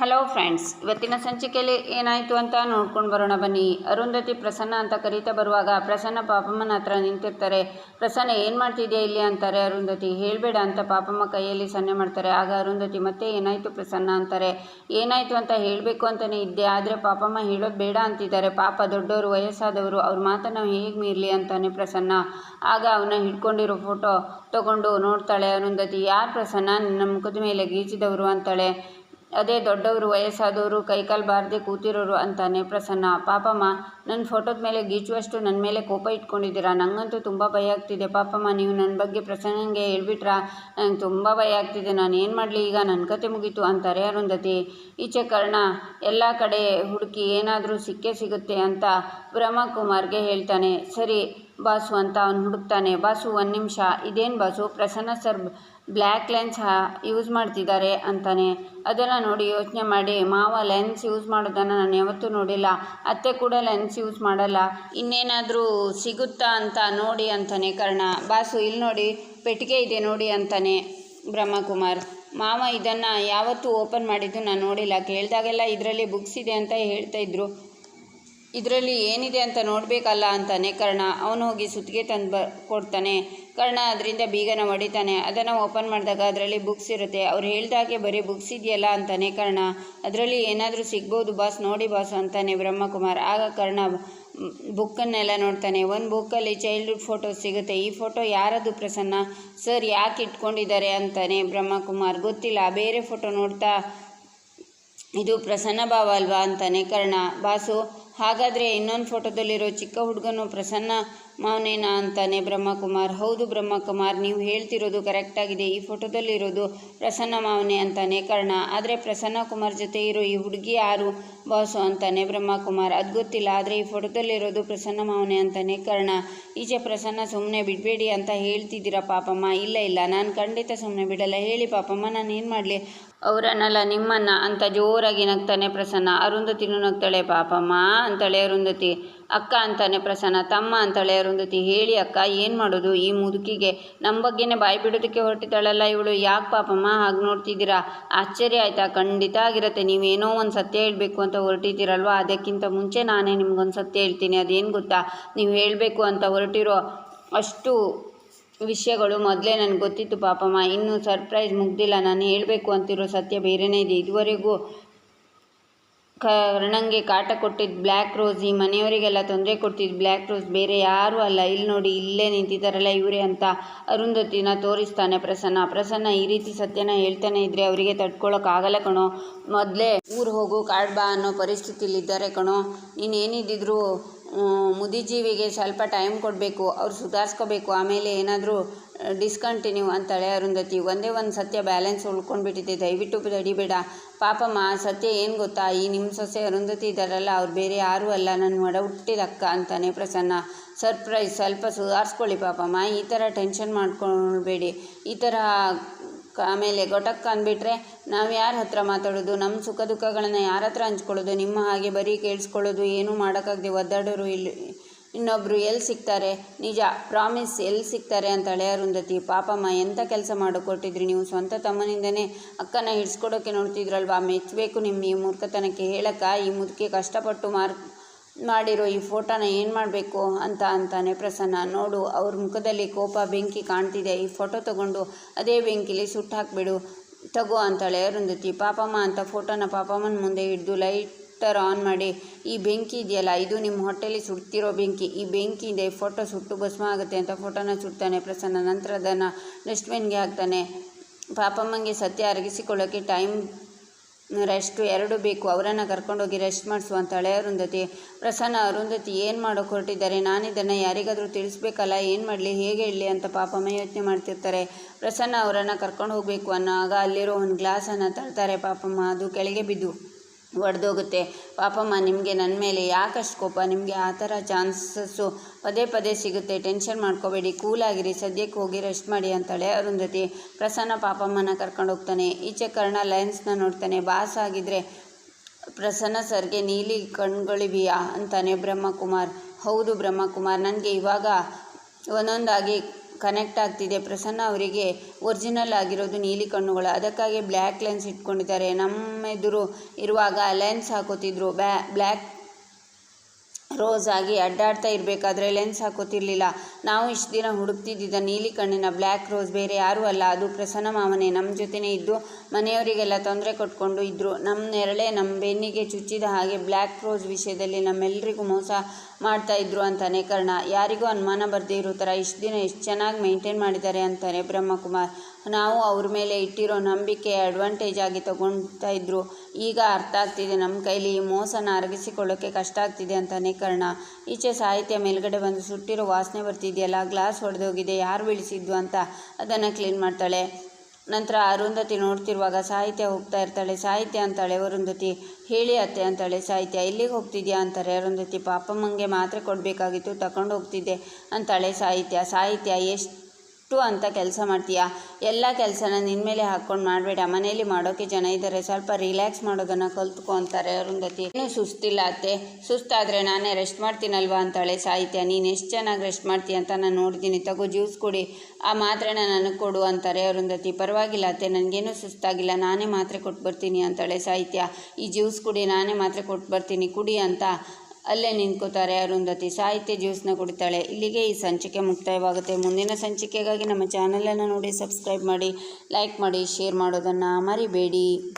Hello friends, ಇವತ್ತಿನ ಸಂಚಿಕೆಯಲ್ಲಿ ಏನಾಯಿತು ಅಂತ ನೋಡ್ಕೊಂಡು ಬರೋಣ ಬನ್ನಿ. ಅರುಂಧತಿ ಪ್ರಸನ್ನ ಅಂತ ಕರೀತಾ ಬರುವಾಗ ಪ್ರಸನ್ನ ಪಾಪಮ್ಮನ ಹತ್ರ ನಿಂತಿರ್ತಾರೆ. ಪ್ರಸನ್ನ, ಏನು ಮಾಡ್ತಿದ್ಯಾ ಇಲ್ಲಿ ಅಂತಾರೆ ಅರುಂಧತಿ. ಹೇಳಬೇಡ ಅಂತ ಪಾಪಮ್ಮ ಕೈಯಲ್ಲಿ ಸನ್ನೆ ಮಾಡ್ತಾರೆ. ಆಗ ಅರುಂಧತಿ, ಮತ್ತೆ ಏನಾಯಿತು ಪ್ರಸನ್ನ ಅಂತಾರೆ. ಏನಾಯಿತು ಅಂತ ಹೇಳಬೇಕು ಅಂತಲೇ ಇದ್ದೆ, ಆದರೆ ಪಾಪಮ್ಮ ಹೇಳೋದು ಬೇಡ ಅಂತಿದ್ದಾರೆ. ಪಾಪ ದೊಡ್ಡವರು ವಯಸ್ಸಾದವರು, ಅವ್ರ ಮಾತನ್ನು ಹೇಗೆ ಮೀರಲಿ ಅಂತಾನೆ ಪ್ರಸನ್ನ. ಆಗ ಅವನ ಹಿಡ್ಕೊಂಡಿರೋ ಫೋಟೋ ತಗೊಂಡು ನೋಡ್ತಾಳೆ ಅರುಂಧತಿ. ಯಾರು ಪ್ರಸನ್ನ? ನಿನ್ನ ಮುಖದ ಮೇಲೆ ಗೀಚಿದವರು ಅಂತಾಳೆ. ಅದೇ ದೊಡ್ಡವರು, ವಯಸ್ಸಾದವರು, ಕೈಕಾಲು ಬಾರದೆ ಕೂತಿರೋರು ಅಂತಾನೆ ಪ್ರಸನ್ನ. ಪಾಪಮ್ಮ ನನ್ನ ಫೋಟೋದ ಮೇಲೆ ಗೀಚುವಷ್ಟು ನನ್ನ ಮೇಲೆ ಕೋಪ ಇಟ್ಕೊಂಡಿದ್ದೀರಾ? ನನಗಂತೂ ತುಂಬ ಭಯ ಆಗ್ತಿದೆ. ಪಾಪಮ್ಮ, ನೀವು ನನ್ನ ಬಗ್ಗೆ ಪ್ರಸನ್ನಂಗೆ ಹೇಳ್ಬಿಟ್ರಾ? ನಂಗೆ ತುಂಬ ಭಯ ಆಗ್ತಿದೆ. ನಾನು ಏನು ಮಾಡಲಿ? ಈಗ ನನ್ನ ಕತೆ ಮುಗೀತು ಅಂತಾರೆ ಅರುಂಧತಿ. ಈಚೆ ಕರ್ಣ, ಎಲ್ಲ ಕಡೆ ಹುಡುಕಿ ಏನಾದರೂ ಸಿಕ್ಕೇ ಸಿಗುತ್ತೆ ಅಂತ ಬ್ರಹ್ಮಕುಮಾರ್ಗೆ ಹೇಳ್ತಾನೆ. ಸರಿ, ಬಾಸು ಅಂತ ಅವನು ಹುಡುಕ್ತಾನೆ. ಬಾಸು, ಒಂದು ನಿಮಿಷ. ಇದೇನು boss? Prasanna sir black lens use ಮಾಡ್ತಿದ್ದಾರೆ ಅಂತಾನೆ. ಅದೆಲ್ಲ ನೋಡಿ ಯೋಚನೆ ಮಾಡಿ, ಮಾವ ಲೆನ್ಸ್ ಯೂಸ್ ಮಾಡೋದನ್ನು ನಾನು ಯಾವತ್ತೂ ನೋಡಿಲ್ಲ. ಅತ್ತೆ ಕೂಡ ಲೆನ್ಸ್ ಯೂಸ್ ಮಾಡಲ್ಲ. ಇನ್ನೇನಾದರೂ ಸಿಗುತ್ತಾ ಅಂತ ನೋಡಿ ಅಂತಾನೆ ಕರ್ಣ. ಬಾಸು ಇಲ್ಲಿ ನೋಡಿ, ಪೆಟ್ಟಿಗೆ ಇದೆ ನೋಡಿ ಅಂತಾನೆ ಬ್ರಹ್ಮಕುಮಾರ್. ಮಾವ ಇದನ್ನು ಯಾವತ್ತೂ ಓಪನ್ ಮಾಡಿದ್ದು ನಾನು ನೋಡಿಲ್ಲ. ಕೇಳಿದಾಗೆಲ್ಲ ಇದರಲ್ಲಿ ಬುಕ್ಸ್ ಇದೆ ಅಂತ ಹೇಳ್ತಾ ಇದ್ರು. ಇದರಲ್ಲಿ ಏನಿದೆ ಅಂತ ನೋಡಬೇಕಲ್ಲ ಅಂತಾನೆ ಕರ್ಣ. ಅವನು ಹೋಗಿ ಸುತ್ತಿಗೆ ತಂದು ಬ, ಕೊಡ್ತಾನೆ. ಕರ್ಣ ಅದರಿಂದ ಬೀಗನ ಹೊಡಿತಾನೆ. ಅದನ್ನು ಓಪನ್ ಮಾಡಿದಾಗ ಅದರಲ್ಲಿ ಬುಕ್ಸ್ ಇರುತ್ತೆ. ಅವ್ರು ಹೇಳ್ದಾಗೆ ಬರೀ ಬುಕ್ಸ್ ಇದೆಯಲ್ಲ ಅಂತಾನೆ ಕರ್ಣ. ಅದರಲ್ಲಿ ಏನಾದರೂ ಸಿಗ್ಬೋದು ಬಾಸ್, ನೋಡಿ ಬಾಸ್ ಅಂತಾನೆ ಬ್ರಹ್ಮಕುಮಾರ್. ಆಗ ಕರ್ಣ ಬುಕ್ಕನ್ನೆಲ್ಲ ನೋಡ್ತಾನೆ. ಒಂದು ಬುಕ್ಕಲ್ಲಿ ಚೈಲ್ಡ್ಹುಡ್ ಫೋಟೋ ಸಿಗುತ್ತೆ. ಈ ಫೋಟೋ ಯಾರದು ಪ್ರಸನ್ನ? ಸರ್, ಯಾಕೆ ಇಟ್ಕೊಂಡಿದ್ದಾರೆ ಅಂತಾನೆ ಬ್ರಹ್ಮಕುಮಾರ್. ಗೊತ್ತಿಲ್ಲ. ಬೇರೆ ಫೋಟೋ ನೋಡ್ತಾ, ಇದು ಪ್ರಸನ್ನ ಭಾವ ಅಲ್ವಾ ಅಂತಾನೆ ಕರ್ಣ. ಬಾಸು ಹಾಗಾದರೆ ಇನ್ನೊಂದು ಫೋಟೋದಲ್ಲಿರೋ ಚಿಕ್ಕ ಹುಡುಗನು ಪ್ರಸನ್ನ ಮಾವನೇನಾ ಅಂತಾನೆ ಬ್ರಹ್ಮಕುಮಾರ್. ಹೌದು ಬ್ರಹ್ಮಕುಮಾರ್, ನೀವು ಹೇಳ್ತಿರೋದು ಕರೆಕ್ಟಾಗಿದೆ ಈ ಫೋಟೋದಲ್ಲಿರೋದು ಪ್ರಸನ್ನ ಮಾವನೆ ಅಂತಾನೆ ಕರ್ಣ. ಆದರೆ ಪ್ರಸನ್ನ ಕುಮಾರ್ ಜೊತೆ ಇರೋ ಈ ಹುಡುಗಿ ಯಾರು? ಬಾಸು ಅಂತಾನೆ ಬ್ರಹ್ಮಕುಮಾರ್. ಅದು ಗೊತ್ತಿಲ್ಲ, ಆದರೆ ಈ ಫೋಟೋದಲ್ಲಿರೋದು ಪ್ರಸನ್ನ ಮಾವನೆ ಅಂತಾನೆ ಕರ್ಣ. ಈಚೆ ಪ್ರಸನ್ನ ಸುಮ್ಮನೆ ಬಿಡಬೇಡಿ ಅಂತ ಹೇಳ್ತಿದ್ದೀರಾ ಪಾಪಮ್ಮ? ಇಲ್ಲ ಇಲ್ಲ, ನಾನು ಖಂಡಿತ ಸುಮ್ಮನೆ ಬಿಡಲ್ಲ. ಹೇಳಿ ಪಾಪಮ್ಮ, ನಾನು ಏನು ಮಾಡಲಿ? ಅವರನ್ನಲ್ಲ, ನಿಮ್ಮನ್ನ ಅಂತ ಜೋರಾಗಿ ನಗ್ತಾನೆ ಪ್ರಸನ್ನ. ಅರುಂಧತಿನೂ ನಗ್ತಾಳೆ, ಪಾಪಮ್ಮ ಅಂತಾಳೆ ಅರುಂಧತಿ. ಅಕ್ಕ ಅಂತಾನೆ ಪ್ರಸನ್ನ. ತಮ್ಮ ಅಂತಾಳೆ ಅರುಂಧತಿ. ಹೇಳಿ ಅಕ್ಕ, ಏನು ಮಾಡೋದು? ಈ ಮುದುಕಿಗೆ ನಮ್ಮ ಬಗ್ಗೆನೇ ಬಾಯಿ ಬಿಡೋದಕ್ಕೆ ಹೊರಟಿದ್ದಾಳಲ್ಲ ಇವಳು. ಯಾಕೆ ಪಾಪಮ್ಮ ಹಾಗೆ ನೋಡ್ತಿದ್ದೀರಾ? ಆಶ್ಚರ್ಯ ಆಯಿತಾ? ಖಂಡಿತ ಆಗಿರುತ್ತೆ. ನೀವೇನೋ ಒಂದು ಸತ್ಯ ಹೇಳಬೇಕು ಅಂತ ಹೊರಟಿದ್ದೀರಲ್ವ? ಅದಕ್ಕಿಂತ ಮುಂಚೆ ನಾನೇ ನಿಮ್ಗೊಂದು ಸತ್ಯ ಹೇಳ್ತೀನಿ. ಅದೇನು ಗೊತ್ತಾ? ನೀವು ಹೇಳಬೇಕು ಅಂತ ಹೊರಟಿರೋ ಅಷ್ಟು ವಿಷಯಗಳು ಮೊದಲೇ ನನಗೆ ಗೊತ್ತಿತ್ತು ಪಾಪಮ್ಮ. ಇನ್ನೂ ಸರ್ಪ್ರೈಸ್ ಮುಗ್ದಿಲ್ಲ. ನಾನು ಹೇಳಬೇಕು ಅಂತಿರೋ ಸತ್ಯ ಬೇರೆನೇ ಇದೆ. ಇದುವರೆಗೂ ಕರ್ಣಂಗೆ ಕಾಟ ಕೊಟ್ಟಿದ್ದು ಬ್ಲ್ಯಾಕ್ ರೋಸ್, ಈ ಮನೆಯವರಿಗೆಲ್ಲ ತೊಂದರೆ ಕೊಡ್ತಿದ್ದು ಬ್ಲ್ಯಾಕ್ ರೋಸ್ ಬೇರೆ ಯಾರೂ ಅಲ್ಲ. ಇಲ್ಲಿ ನೋಡಿ, ಇಲ್ಲೇ ನಿಂತಿದ್ದಾರಲ್ಲ ಇವರೇ ಅಂತ ಅರುಂಧತಿನ ತೋರಿಸ್ತಾನೆ ಪ್ರಸನ್ನ. ಪ್ರಸನ್ನ ಈ ರೀತಿ ಸತ್ಯನ ಹೇಳ್ತಾನೆ ಇದ್ರೆ ಅವರಿಗೆ ತಡ್ಕೊಳ್ಳೋಕ್ಕಾಗಲ್ಲ ಕಣೋ. ಮೊದಲೇ ಊರು ಹೋಗು ಕಾಡ್ಬಾ ಅನ್ನೋ ಪರಿಸ್ಥಿತಿಲಿದ್ದಾರೆ ಕಣೋ. ನೀನು ಏನಿದ್ದಿದ್ರು ಮುದಿಜೀವಿಗೆ ಸ್ವಲ್ಪ ಟೈಮ್ ಕೊಡಬೇಕು, ಅವ್ರು ಸುಧಾರಿಸ್ಕೋಬೇಕು, ಆಮೇಲೆ ಏನಾದರೂ ಡಿಸ್ಕಂಟಿನ್ಯೂ ಅಂತಾಳೆ ಅರುಂಧತಿ. ಒಂದೇ ಒಂದು ಸತ್ಯ ಬ್ಯಾಲೆನ್ಸ್ ಉಳ್ಕೊಂಡ್ಬಿಟ್ಟಿದೆ. ದಯವಿಟ್ಟು ತಡಿಬೇಡ ಪಾಪಮ್ಮ ಸತ್ಯ ಏನು ಗೊತ್ತಾ? ಈ ನಿಮ್ಮ ಸೊಸೆ ಅರುಂಧತಿ ಇದ್ದಾರಲ್ಲ, ಅವ್ರು ಬೇರೆ ಯಾರೂ ಅಲ್ಲ. ನನ್ನ ಒಡ ಹುಟ್ಟಿದ ಅಕ್ಕ ಅಂತಾನೆ ಪ್ರಸನ್ನ. ಸರ್ಪ್ರೈಸ್ ಸ್ವಲ್ಪ ಸುಧಾರಿಸ್ಕೊಳ್ಳಿ ಪಾಪಮ್ಮ. ಈ ಥರ ಟೆನ್ಷನ್ ಮಾಡ್ಕೊಳ್ಬೇಡಿ. ಈ ಥರ ಆಮೇಲೆ ಗೊಟಕ್ಕ ಅಂದ್ಬಿಟ್ರೆ, ನಾವು ಯಾರ ಹತ್ರ ಮಾತಾಡೋದು? ನಮ್ಮ ಸುಖ ದುಃಖಗಳನ್ನು ಯಾರ ಹತ್ರ ಹಂಚ್ಕೊಳ್ಳೋದು? ನಿಮ್ಮ ಹಾಗೆ ಬರೀ ಕೇಳಿಸ್ಕೊಳ್ಳೋದು, ಏನೂ ಮಾಡೋಕ್ಕಾಗದೆ ಒದ್ದಾಡೋರು ಇಲ್ಲಿ ಇನ್ನೊಬ್ಬರು ಎಲ್ಲಿ ಸಿಗ್ತಾರೆ ನಿಜ, ಪ್ರಾಮಿಸ್ ಎಲ್ಲಿ ಸಿಗ್ತಾರೆ ಅಂತಾಳೆ ಅರುಂಧತಿ ಪಾಪಮ್ಮ ಎಂಥ ಕೆಲಸ ಮಾಡಿಕೊಟ್ಟಿದ್ರಿ ನೀವು? ಸ್ವಂತ ತಮ್ಮನಿಂದನೇ ಅಕ್ಕನ ಹಿಡ್ಸ್ಕೊಡೋಕ್ಕೆ ನೋಡ್ತಿದ್ರಲ್ವಾ? ಮೆಚ್ಚಬೇಕು ನಿಮ್ಮ ಈ ಮೂರ್ಖತನಕ್ಕೆ. ಹೇಳಕ್ಕ, ಈ ಮುದುಕಿ ಕಷ್ಟಪಟ್ಟು ಮಾರ್ ಮಾಡಿರೋ ಈ ಫೋಟೋನ ಏನು ಮಾಡಬೇಕು ಅಂತ ಅಂತಾನೆ ಪ್ರಸನ್ನ. ನೋಡು, ಅವ್ರ ಮುಖದಲ್ಲಿ ಕೋಪ, ಬೆಂಕಿ ಕಾಣ್ತಿದೆ. ಈ ಫೋಟೋ ತಗೊಂಡು ಅದೇ ಬೆಂಕಿಲಿ ಸುಟ್ಟು ಹಾಕ್ಬಿಡು. ತಗೋ ಅಂತಾಳೆ ಅರುಂಧತಿ. ಪಾಪಮ್ಮ ಅಂತ ಫೋಟೋನ ಪಾಪಮ್ಮನ ಮುಂದೆ ಹಿಡಿದು ಲೈಟರ್ ಆನ್ ಮಾಡಿ, ಈ ಬೆಂಕಿ ಇದೆಯಲ್ಲ, ಇದು ನಿಮ್ಮ ಹೊಟ್ಟೆಲಿ ಸುಡ್ತಿರೋ ಬೆಂಕಿ. ಈ ಬೆಂಕಿ ಇದೆ ಫೋಟೋ ಸುಟ್ಟು ಭಸ್ಮ ಆಗುತ್ತೆ ಅಂತ ಫೋಟೋನ ಸುಡ್ತಾನೆ ಪ್ರಸನ್ನ. ನಂತರ ಅದನ್ನು ಡಸ್ಟ್ಬಿನ್ಗೆ ಹಾಕ್ತಾನೆ. ಪಾಪಮ್ಮಂಗೆ ಸತ್ಯ ಅರಗಿಸಿಕೊಳ್ಳೋಕ್ಕೆ ಟೈಮ್ ರೆಸ್ಟು ಎರಡು ಬೇಕು. ಅವರನ್ನು ಕರ್ಕೊಂಡೋಗಿ ರೆಸ್ಟ್ ಮಾಡಿಸು ಅಂತಾಳೆ ಅರುಂಧತಿ. ಪ್ರಸನ್ನ, ಅರುಂಧತಿ ಏನು ಮಾಡೋಕೆ ಹೊರಟಿದ್ದಾರೆ? ನಾನಿದನ್ನು ಯಾರಿಗಾದರೂ ತಿಳಿಸ್ಬೇಕಲ್ಲ? ಏನು ಮಾಡಲಿ? ಹೇಗೆ ಹೇಳಲಿ ಅಂತ ಪಾಪಮ್ಮ ಯೋಚನೆ ಮಾಡ್ತಿರ್ತಾರೆ. ಪ್ರಸನ್ನ ಅವರನ್ನು ಕರ್ಕೊಂಡು ಹೋಗಬೇಕು ಅನ್ನೋ ಆಗ ಅಲ್ಲಿರೋ ಒಂದು ಗ್ಲಾಸನ್ನು ತಳ್ತಾರೆ ಪಾಪಮ್ಮ. ಅದು ಕೆಳಗೆ ಬಿದ್ದು. ಒಡೆದೋಗುತ್ತೆ. ಪಾಪಮ್ಮ, ನಿಮಗೆ ನನ್ನ ಮೇಲೆ ಯಾಕಷ್ಟು ಕೋಪ? ನಿಮಗೆ ಆ ಥರ ಚಾನ್ಸಸ್ಸು ಪದೇ ಪದೇ ಸಿಗುತ್ತೆ. ಟೆನ್ಷನ್ ಮಾಡ್ಕೋಬೇಡಿ. ಕೂಲಾಗಿರಿ ಸದ್ಯಕ್ಕೆ ಹೋಗಿ ರೆಸ್ಟ್ ಮಾಡಿ ಅಂತಾಳೆ ಅರುಂಧತಿ. ಪ್ರಸನ್ನ ಪಾಪಮ್ಮನ ಕರ್ಕೊಂಡು ಹೋಗ್ತಾನೆ. ಈಚೆ ಕರ್ಣ ಲೈನ್ಸ್ನ ನೋಡ್ತಾನೆ. ಬಾಸ್ ಆಗಿದ್ರೆ ಪ್ರಸನ್ನ ಸರ್ಗೆ ನೀಲಿ ಕಣ್ಗಳಿವಿಯಾ ಅಂತಾನೆ ಬ್ರಹ್ಮಕುಮಾರ್. ಹೌದು ಬ್ರಹ್ಮಕುಮಾರ್, ನನಗೆ ಇವಾಗ ಒಂದೊಂದಾಗಿ ಕನೆಕ್ಟ್ ಆಗ್ತಿದೆ. ಪ್ರಸನ್ನ ಅವರಿಗೆ ಒರಿಜಿನಲ್ ಆಗಿರೋದು ನೀಲಿ ಕಣ್ಣುಗಳು. ಅದಕ್ಕಾಗಿ ಬ್ಲ್ಯಾಕ್ ಲೆನ್ಸ್ ಇಟ್ಕೊಂಡಿದ್ದಾರೆ. ನಮ್ಮ ಎದುರು ಇರುವಾಗ ಲೆನ್ಸ್ ಹಾಕೋತಿದ್ರು. ಬ್ಯಾ ಬ್ಲ್ಯಾಕ್ ರೋಸ್ ಆಗಿ ಅಡ್ಡಾಡ್ತಾ ಇರಬೇಕಾದ್ರೆ ಲೆನ್ಸ್ ಹಾಕೋತಿರ್ಲಿಲ್ಲ. ನಾವು ಇಷ್ಟು ದಿನ ಹುಡುಕ್ತಿದ್ದ ನೀಲಿ ಕಣ್ಣಿನ ಬ್ಲ್ಯಾಕ್ ರೋಸ್ ಬೇರೆ ಯಾರೂ ಅಲ್ಲ. ಅದು ಪ್ರಸನ್ನ ಮಾವನೇ. ನಮ್ಮ ಜೊತೆನೇ ಇದ್ದು ಮನೆಯವರಿಗೆಲ್ಲ ತೊಂದರೆ ಕೊಟ್ಕೊಂಡು ಇದ್ದರು ನಮ್ಮ ನೆರಳೆ ನಮ್ಮ ಬೆನ್ನಿಗೆ ಚುಚ್ಚಿದ ಹಾಗೆ ಬ್ಲ್ಯಾಕ್ ರೋಸ್ ವಿಷಯದಲ್ಲಿ ನಮ್ಮೆಲ್ಲರಿಗೂ ಮೋಸ ಮಾಡ್ತಾ ಇದ್ರು ಅಂತಾನೆ ಕರ್ಣ. ಯಾರಿಗೂ ಅನುಮಾನ ಬರದೇ ಇರೋ ಥರ ಇಷ್ಟು ದಿನ ಎಷ್ಟು ಚೆನ್ನಾಗಿ ಮೇಂಟೈನ್ ಮಾಡಿದ್ದಾರೆ ಅಂತಾನೆ ಬ್ರಹ್ಮಕುಮಾರ್. ನಾವು ಅವ್ರ ಮೇಲೆ ಇಟ್ಟಿರೋ ನಂಬಿಕೆ ಅಡ್ವಾಂಟೇಜ್ ಆಗಿ ತಗೊಳ್ತಾ ಇದ್ರು. ಈಗ ಅರ್ಥ ಆಗ್ತಿದೆ ನಮ್ಮ ಕೈಲಿ ಈ ಮೋಸನ ಅರಗಿಸಿಕೊಳ್ಳೋಕೆ ಕಷ್ಟ ಆಗ್ತಿದೆ ಅಂತಾನೆ ಕಾರಣ. ಈಚೆ ಸಾಹಿತ್ಯ ಮೇಲ್ಗಡೆ ಬಂದು ಸುಟ್ಟಿರೋ ವಾಸನೆ ಬರ್ತಿದೆಯಲ್ಲ ಗ್ಲಾಸ್ ಹೊಡೆದೋಗಿದೆ ಯಾರು ಬೀಳಿಸಿದ್ದು ಅಂತ ಅದನ್ನು ಕ್ಲೀನ್ ಮಾಡ್ತಾಳೆ. ನಂತರ ಅರುಂಧತಿ ನೋಡ್ತಿರುವಾಗ ಸಾಹಿತ್ಯ ಹೋಗ್ತಾ ಇರ್ತಾಳೆ, ಸಾಹಿತ್ಯ ಅಂತಾಳೆ, ಅರುಂಧತಿ, ಹೇಳಿ ಅತ್ತೆ ಅಂತಾಳೆ. ಸಾಹಿತ್ಯ, ಎಲ್ಲಿಗೆ ಹೋಗ್ತಿದ್ಯಾ? ಅಂತಾರೆ. ಅರುಂಧತಿ, ಪಾಪಮ್ಮಂಗೆ ಮಾತ್ರೆ ಕೊಡಬೇಕಾಗಿತ್ತು ತಗೊಂಡು ಹೋಗ್ತಿದ್ದೆ ಅಂತಾಳೆ ಸಾಹಿತ್ಯ. ಸಾಹಿತ್ಯ ಎಷ್ಟು ಅಂತ ಕೆಲಸ ಮಾಡ್ತೀಯಾ? ಎಲ್ಲ ಕೆಲಸನ ನಿನ್ನ ಮೇಲೆ ಹಾಕ್ಕೊಂಡು ಮಾಡಬೇಡ. ಮನೇಲಿ ಮಾಡೋಕ್ಕೆ ಜನ ಇದ್ದಾರೆ ಸ್ವಲ್ಪ ರಿಲ್ಯಾಕ್ಸ್ ಮಾಡೋದನ್ನು ಕಲ್ತ್ಕೊ ಅಂತಾರೆ ಅರುಂಧತಿ. ಏನು ಸುಸ್ತಿಲ್ಲ ಅತ್ತೆ. ಸುಸ್ತಾದರೆ ನಾನೇ ರೆಸ್ಟ್ ಮಾಡ್ತೀನಲ್ವಾ ಅಂತಾಳೆ ಸಾಹಿತ್ಯ. ನೀನು ಎಷ್ಟು ಚೆನ್ನಾಗಿ ರೆಸ್ಟ್ ಮಾಡ್ತೀಯ ಅಂತ ನಾನು ನೋಡಿದ್ದೀನಿ ತಗೋ ಜ್ಯೂಸ್ ಕೊಡಿ. ಆ ಮಾತ್ರೆನ ನನಗೆ ಕೊಡು ಅಂತಾರೆ ಅರುಂಧತಿ. ಪರವಾಗಿಲ್ಲ ಅತ್ತೆ. ನನಗೇನು ಸುಸ್ತಾಗಿಲ್ಲ. ನಾನೇ ಮಾತ್ರೆ ಕೊಟ್ಟು ಬರ್ತೀನಿ ಅಂತಾಳೆ ಸಾಹಿತ್ಯ. ಈ ಜ್ಯೂಸ್ ಕುಡಿ. ನಾನೇ ಮಾತ್ರೆ ಕೊಟ್ಟು ಬರ್ತೀನಿ ಕುಡಿ ಅಂತ. ಅಲ್ಲೇ ನಿಂತ್ಕೋತಾರೆ ಅರುಂಧತಿ. ಸಾಹಿತ್ಯ ಜ್ಯೂಸ್ನ ಕುಡಿತಾಳೆ. ಇಲ್ಲಿಗೆ ಈ ಸಂಚಿಕೆ ಮುಕ್ತಾಯವಾಗುತ್ತೆ. ಮುಂದಿನ ಸಂಚಿಕೆಗಾಗಿ ನಮ್ಮ ಚಾನಲನ್ನು ನೋಡಿ, ಸಬ್ಸ್ಕ್ರೈಬ್ ಮಾಡಿ, ಲೈಕ್ ಮಾಡಿ, ಶೇರ್ ಮಾಡೋದನ್ನು ಮರಿಬೇಡಿ.